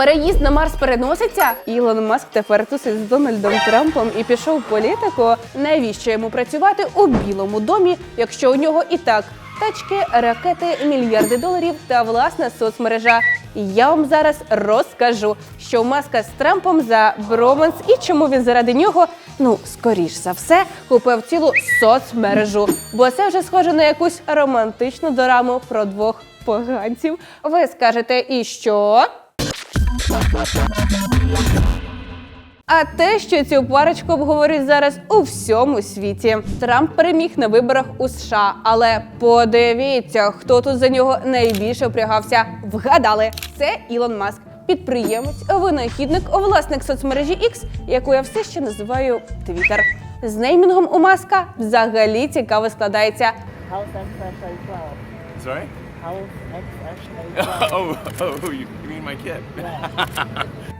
Переїзд на Марс переноситься. Ілон Маск тепер тусить з Дональдом Трампом і пішов в політику. Навіщо йому працювати у Білому домі, якщо у нього і так тачки, ракети, мільярди доларів та власна соцмережа? Я вам зараз розкажу, що Маска з Трампом за броманс і чому він заради нього, ну скоріш за все, купив цілу соцмережу. Бо це вже схоже на якусь романтичну дораму про двох поганців. Ви скажете, і що? А те, що цю парочку обговорюють зараз у всьому світі. Трамп переміг на виборах у США, але подивіться, хто тут за нього найбільше впрягався. Вгадали, це Ілон Маск, підприємець, винахідник, власник соцмережі X, яку я все ще називаю Twitter. З неймінгом у Маска взагалі цікаво складається. How's XXA 12? Sorry? XXA 12? oh, oh, you, you mean my kid?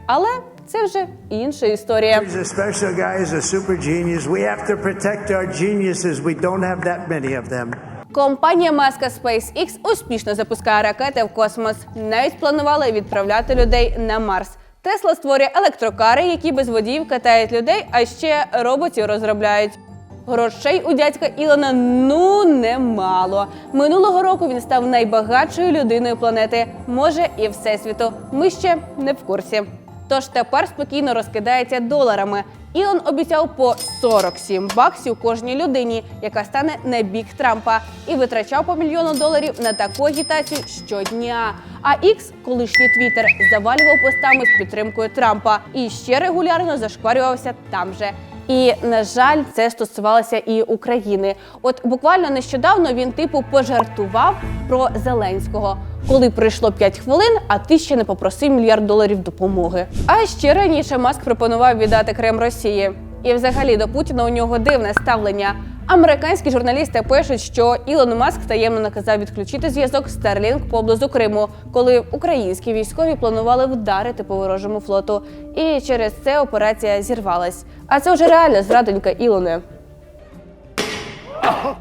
Але це вже інша історія. He's a special guy. He's a super genius. We have to protect our geniuses. We don't have that many of them. Компанія Маска SpaceX успішно запускає ракети в космос. Навіть планували відправляти людей на Марс. Тесла створює електрокари, які без водіїв катають людей, а ще роботів розробляють. Грошей у дядька Ілона ну немало. Минулого року він став найбагатшою людиною планети, може і всесвіту. Ми ще не в курсі. Тож тепер спокійно розкидається доларами. Ілон обіцяв по 47 баксів кожній людині, яка стане на бік Трампа, і витрачав по мільйону доларів на таку агітацію щодня. А Ікс, колишній Твіттер, завалював постами з підтримкою Трампа і ще регулярно зашкварювався там же. І на жаль, це стосувалося і України. От буквально нещодавно він типу пожартував про Зеленського, коли пройшло 5 хвилин, а ти ще не попросив мільярд доларів допомоги. А ще раніше Маск пропонував віддати Крим Росії. І взагалі до Путіна у нього дивне ставлення. Американські журналісти пишуть, що Ілон Маск таємно наказав відключити зв'язок Стерлінг поблизу Криму, коли українські військові планували вдарити по ворожому флоту. І через це операція зірвалась. А це вже реальна зрадонька Ілони.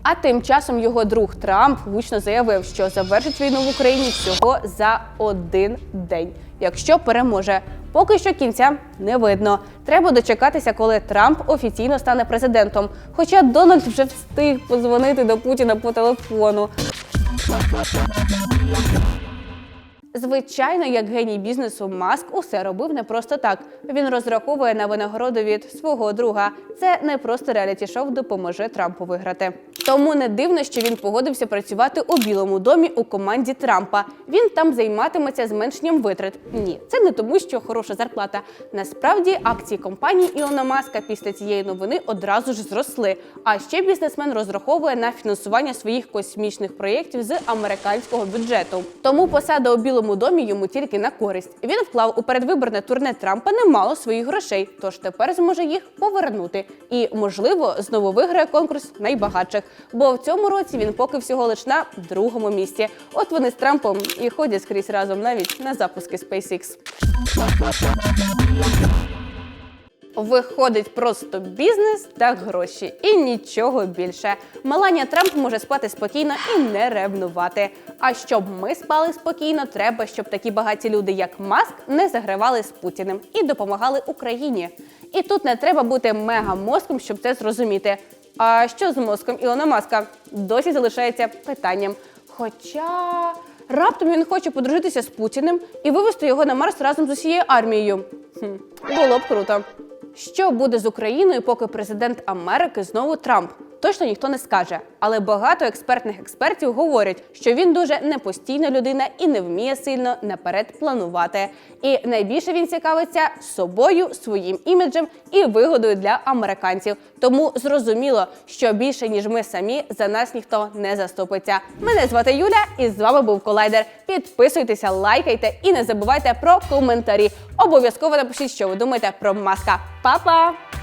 А тим часом його друг Трамп гучно заявив, що завершить війну в Україні всього за один день, якщо переможе. Поки що кінця не видно. Треба дочекатися, коли Трамп офіційно стане президентом. Хоча Дональд вже встиг позвонити до Путіна по телефону. Звичайно, як геній бізнесу Маск усе робив не просто так. Він розраховує на винагороду від свого друга. Це не просто реаліті-шоу допоможе Трампу виграти. Тому не дивно, що він погодився працювати у Білому домі у команді Трампа. Він там займатиметься зменшенням витрат. Ні, це не тому, що хороша зарплата. Насправді акції компанії Ілона Маска після цієї новини одразу ж зросли. А ще бізнесмен розраховує на фінансування своїх космічних проєктів з американського бюджету. Тому посада у Білому домі йому тільки на користь. Він вклав у передвиборне турне Трампа немало своїх грошей, тож тепер зможе їх повернути. І, можливо, знову виграє конкурс найбагатших. Бо в цьому році він поки всього лиш на другому місці. От вони з Трампом і ходять скрізь разом навіть на запуски SpaceX. Виходить просто бізнес та гроші, і нічого більше. Меланія Трамп може спати спокійно і не ревнувати. А щоб ми спали спокійно, треба, щоб такі багаті люди, як Маск, не загравали з Путіним і допомагали Україні. І тут не треба бути мега-мозком, щоб це зрозуміти. А що з мозком Ілона Маска досі залишається питанням. Хоча раптом він хоче подружитися з Путіним і вивести його на Марс разом з усією армією. Хм, було б круто. Що буде з Україною, поки президент Америки знову Трамп? Точно ніхто не скаже. Але багато експертних експертів говорять, що він дуже непостійна людина і не вміє сильно наперед планувати. І найбільше він цікавиться собою, своїм іміджем і вигодою для американців. Тому зрозуміло, що більше ніж ми самі за нас ніхто не заступиться. Мене звати Юля, і з вами був Колайдер. Підписуйтеся, лайкайте і не забувайте про коментарі. Обов'язково напишіть, що ви думаєте про маска. Па-па!